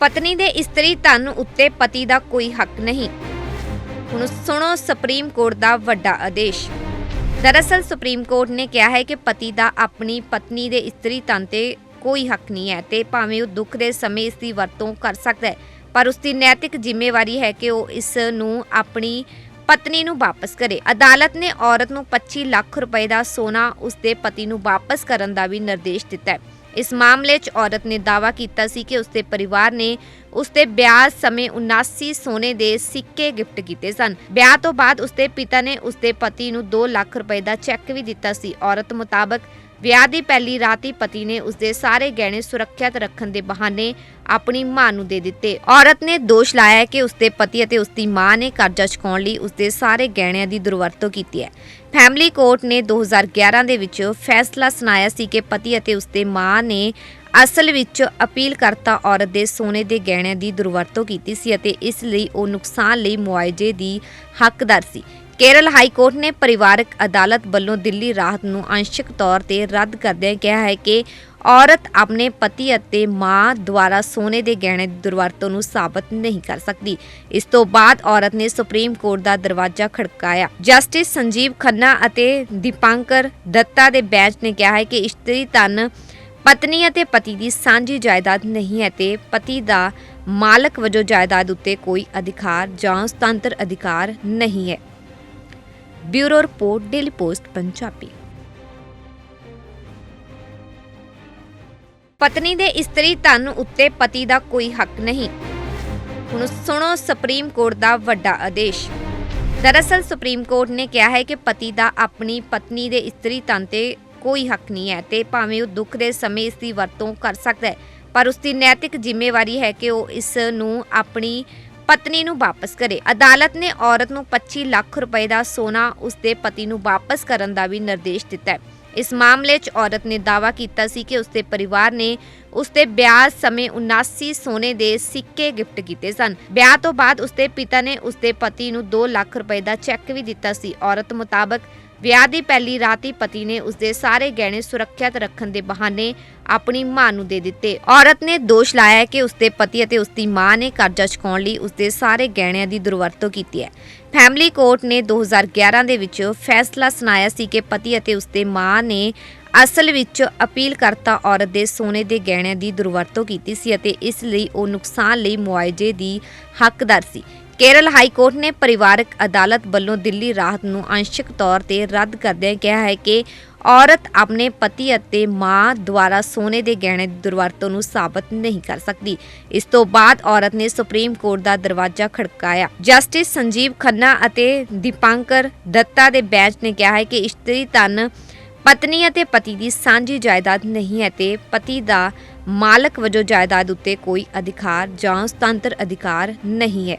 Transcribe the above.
ਪਤਨੀ ਦੇ ਇਸਤਰੀ ਧਨ ਉੱਤੇ ਪਤੀ ਦਾ ਕੋਈ ਹੱਕ ਨਹੀਂ। ਹੁਣ ਸੁਣੋ ਸੁਪਰੀਮ ਕੋਰਟ ਦਾ ਵੱਡਾ ਆਦੇਸ਼। ਦਰਅਸਲ ਸੁਪਰੀਮ ਕੋਰਟ ਨੇ ਕਿਹਾ ਹੈ ਕਿ ਪਤੀ ਦਾ ਆਪਣੀ ਪਤਨੀ ਦੇ ਇਸਤਰੀ ਧਨ ਤੇ ਕੋਈ ਹੱਕ ਨਹੀਂ ਹੈ ਤੇ ਭਾਵੇਂ ਉਹ ਦੁੱਖ ਦੇ ਸਮੇਂ ਇਸ ਦੀ ਵਰਤੋਂ ਕਰ ਸਕਦਾ ਹੈ, ਪਰ ਉਸ ਦੀ ਨੈਤਿਕ ਜ਼ਿੰਮੇਵਾਰੀ ਹੈ ਕਿ ਉਹ ਇਸ ਨੂੰ ਆਪਣੀ ਪਤਨੀ ਨੂੰ ਵਾਪਸ ਕਰੇ। ਅਦਾਲਤ ਨੇ ਔਰਤ ਨੂੰ 25 ਲੱਖ ਰੁਪਏ ਦਾ ਸੋਨਾ ਉਸ ਦੇ ਪਤੀ ਨੂੰ ਵਾਪਸ ਕਰਨ ਦਾ ਵੀ ਨਿਰਦੇਸ਼ ਦਿੱਤਾ ਹੈ। ਇਸ ਮਾਮਲੇ 'ਚ ਔਰਤ ਨੇ ਦਾਅਵਾ ਕੀਤਾ ਸੀ ਕਿ ਉਸਦੇ ਪਰਿਵਾਰ ਨੇ ਉਸਦੇ ਵਿਆਹ ਸਮੇਂ 79 ਸੋਨੇ ਦੇ ਸਿੱਕੇ ਗਿਫਟ ਕੀਤੇ ਸਨ। ਵਿਆਹ ਤੋਂ ਬਾਅਦ ਉਸਦੇ ਪਿਤਾ ਨੇ ਉਸਦੇ ਪਤੀ ਨੂੰ 2 ਲੱਖ ਰੁਪਏ ਦਾ ਚੈੱਕ ਵੀ ਦਿੱਤਾ ਸੀ। ਔਰਤ ਮੁਤਾਬਕ ਵਿਆਹ ਦੀ ਪਹਿਲੀ ਰਾਤ ਹੀ ਪਤੀ ਨੇ ਉਸਦੇ ਸਾਰੇ ਗਹਿਣੇ ਸੁਰੱਖਿਅਤ ਰੱਖਣ ਦੇ ਬਹਾਨੇ ਆਪਣੀ ਮਾਂ ਨੂੰ ਦੇ ਦਿੱਤੇ। ਔਰਤ ਨੇ ਦੋਸ਼ ਲਾਇਆ ਹੈ ਕਿ ਉਸਦੇ ਪਤੀ ਅਤੇ ਉਸਦੀ ਮਾਂ ਨੇ ਕਰਜ਼ਾ ਚੁਕਾਉਣ ਲਈ ਉਸਦੇ ਸਾਰੇ ਗਹਿਣਿਆਂ ਦੀ ਦੁਰਵਰਤੋਂ ਕੀਤੀ ਹੈ। ਫੈਮਿਲੀ ਕੋਰਟ ਨੇ 2011 ਦੇ ਵਿੱਚ ਫੈਸਲਾ ਸੁਣਾਇਆ ਸੀ ਕਿ ਪਤੀ ਅਤੇ ਉਸਦੇ ਮਾਂ ਨੇ ਅਸਲ ਵਿੱਚ ਅਪੀਲ ਕਰਤਾ ਔਰਤ ਦੇ ਸੋਨੇ ਦੇ ਗਹਿਣਿਆਂ ਦੀ ਦੁਰਵਰਤੋਂ ਕੀਤੀ ਸੀ ਅਤੇ ਇਸ ਲਈ ਉਹ ਨੁਕਸਾਨ ਲਈ ਮੁਆਵਜ਼ੇ ਦੀ ਹੱਕਦਾਰ ਸੀ। ਕੇਰਲ ਹਾਈ ਕੋਰਟ ਨੇ ਪਰਿਵਾਰਕ ਅਦਾਲਤ ਵੱਲੋਂ ਦਿੱਲੀ ਰਾਹਤ ਨੂੰ ਅੰਸ਼ਿਕ ਤੌਰ ਤੇ ਰੱਦ ਕਰਦਿਆਂ ਕਿਹਾ ਹੈ ਕਿ ਔਰਤ ਆਪਣੇ ਪਤੀ ਅਤੇ ਮਾਂ ਦੁਆਰਾ ਸੋਨੇ ਦੇ ਗਹਿਣੇ ਦੀ ਦੁਰਵਰਤੋਂ ਨੂੰ ਸਾਬਤ ਨਹੀਂ ਕਰ ਸਕਦੀ। ਇਸ ਤੋਂ ਬਾਅਦ ਔਰਤ ਨੇ ਸੁਪਰੀਮ ਕੋਰਟ ਦਾ ਦਰਵਾਜ਼ਾ ਖੜਕਾਇਆ। ਜਸਟਿਸ ਸੰਜੀਵ ਖੰਨਾ ਅਤੇ ਦੀਪਾਂਕਰ ਦੱਤਾ ਦੇ ਬੈਂਚ ਨੇ ਕਿਹਾ ਹੈ ਕਿ ਇਸ਼ਤਰੀ ਧਨ ਪਤਨੀ ਅਤੇ ਪਤੀ ਦੀ ਸਾਂਝੀ ਜਾਇਦਾਦ ਨਹੀਂ ਹੈ ਤੇ ਪਤੀ ਦਾ ਮਾਲਕ ਵਜੋਂ ਜਾਇਦਾਦ ਉੱਤੇ ਕੋਈ ਅਧਿਕਾਰ ਜਾਂ ਸੁਤੰਤਰ ਅਧਿਕਾਰ ਨਹੀਂ ਹੈ। Bureau report, daily post, Punjabi. ਪਤਨੀ ਦੇ ਇਸਤਰੀ ਧਨ ਉੱਤੇ ਪਤੀ ਦਾ ਕੋਈ ਹੱਕ ਨਹੀਂ। ਹੁਣ ਸੁਣੋ ਸੁਪਰੀਮ ਕੋਰਟ ਦਾ ਵੱਡਾ ਆਦੇਸ਼। ਦਰਅਸਲ ਸੁਪਰੀਮ ਕੋਰਟ ਨੇ ਕਿਹਾ ਹੈ ਕਿ ਪਤੀ ਦਾ ਆਪਣੀ ਪਤਨੀ ਦੇ ਇਸਤਰੀ ਧਨ ਤੇ ਕੋਈ ਹੱਕ ਨਹੀਂ ਹੈ ਤੇ ਭਾਵੇਂ ਉਹ ਦੁੱਖ ਦੇ ਸਮੇਂ ਇਸ ਦੀ ਵਰਤੋਂ ਕਰ ਸਕਦਾ ਹੈ, ਪਰ ਉਸ ਦੀ ਨੈਤਿਕ ਜ਼ਿੰਮੇਵਾਰੀ ਹੈ ਕਿ ਉਹ ਇਸ ਨੂੰ ਆਪਣੀ ਪਤਨੀ ਨੂੰ ਵਾਪਸ ਕਰੇ। ਅਦਾਲਤ ਨੇ ਔਰਤ ਨੂੰ 25 ਲੱਖ ਰੁਪਏ ਦਾ ਸੋਨਾ ਉਸ ਪਤੀ ਨੂੰ ਵਾਪਸ ਕਰਨ ਦਾ ਵੀ ਨਿਰਦੇਸ਼ ਦਿੱਤਾ ਹੈ। ਇਸ ਮਾਮਲੇ 'ਚ ਔਰਤ ਨੇ ਦਾਅਵਾ ਕੀਤਾ ਸੀ ਕਿ ਉਸਦੇ ਪਰਿਵਾਰ ਨੇ ਉਸਦੇ ਵਿਆਹ ਸਮੇਂ 79 ਸੋਨੇ ਦੇ ਸਿੱਕੇ ਗਿਫਟ ਕੀਤੇ ਸਨ। ਵਿਆਹ ਤੋਂ ਬਾਅਦ ਉਸਦੇ ਪਿਤਾ ਨੇ ਉਸਦੇ ਪਤੀ ਨੂੰ 2 ਲੱਖ ਰੁਪਏ ਦਾ ਚੈੱਕ ਵੀ ਦਿੱਤਾ ਸੀ। ਔਰਤ ਮੁਤਾਬਕ ਵਿਆਹ ਦੀ ਪਹਿਲੀ ਰਾਤ ਹੀ ਪਤੀ ਨੇ ਉਸਦੇ ਸਾਰੇ ਗਹਿਣੇ ਸੁਰੱਖਿਅਤ ਰੱਖਣ ਦੇ ਬਹਾਨੇ ਆਪਣੀ ਮਾਂ ਨੂੰ ਦੇ ਦਿੱਤੇ। ਔਰਤ ਨੇ ਦੋਸ਼ ਲਾਇਆ ਹੈ ਕਿ ਉਸਦੇ ਪਤੀ ਅਤੇ ਉਸਦੀ ਮਾਂ ਨੇ ਕਰਜ਼ਾ ਚੁਕਾਉਣ ਲਈ ਉਸਦੇ ਸਾਰੇ ਗਹਿਣਿਆਂ ਦੀ ਦੁਰਵਰਤੋਂ ਕੀਤੀ ਹੈ। ਫੈਮਿਲੀ ਕੋਰਟ ਨੇ 2011 ਦੇ ਵਿੱਚ ਫੈਸਲਾ ਸੁਣਾਇਆ ਸੀ ਕਿ ਪਤੀ ਅਤੇ ਉਸਦੇ ਮਾਂ ਨੇ ਅਸਲ ਵਿੱਚ ਅਪੀਲ ਕਰਤਾ ਔਰਤ ਦੇ ਸੋਨੇ ਦੇ ਗਹਿਣਿਆਂ ਦੀ ਦੁਰਵਰਤੋਂ ਕੀਤੀ ਸੀ ਅਤੇ ਇਸ ਲਈ ਉਹ ਨੁਕਸਾਨ ਲਈ ਮੁਆਵਜ਼ੇ ਦੀ ਹੱਕਦਾਰ ਸੀ। ਕੇਰਲ ਹਾਈ ਕੋਰਟ ਨੇ ਪਰਿਵਾਰਕ ਅਦਾਲਤ ਵੱਲੋਂ ਦਿੱਲੀ ਰਾਹਤ ਨੂੰ ਅੰਸ਼ਿਕ ਤੌਰ ਤੇ ਰੱਦ ਕਰਦਿਆਂ ਕਿਹਾ ਹੈ ਕਿ ਔਰਤ ਆਪਣੇ ਪਤੀ ਅਤੇ ਮਾਂ ਦੁਆਰਾ ਸੋਨੇ ਦੇ ਗਹਿਣੇ ਦੀ ਦੁਰਵਰਤੋਂ ਨੂੰ ਸਾਬਤ ਨਹੀਂ ਕਰ ਸਕਦੀ। ਇਸ ਤੋਂ ਬਾਅਦ ਔਰਤ ਨੇ ਸੁਪਰੀਮ ਕੋਰਟ ਦਾ ਦਰਵਾਜ਼ਾ ਖੜਕਾਇਆ। ਜਸਟਿਸ ਸੰਜੀਵ ਖੰਨਾ ਅਤੇ ਦੀਪਾਂਕਰ ਦੱਤਾ ਦੇ ਬੈਂਚ ਨੇ ਕਿਹਾ ਹੈ ਕਿ ਇਸ਼ਤਰੀ ਧਨ ਪਤਨੀ ਅਤੇ ਪਤੀ ਦੀ ਸਾਂਝੀ ਜਾਇਦਾਦ ਨਹੀਂ ਹੈ ਤੇ ਪਤੀ ਦਾ ਮਾਲਕ ਵਜੋਂ ਜਾਇਦਾਦ ਉੱਤੇ ਕੋਈ ਅਧਿਕਾਰ ਜਾਂ ਸੁਤੰਤਰ ਅਧਿਕਾਰ ਨਹੀਂ ਹੈ।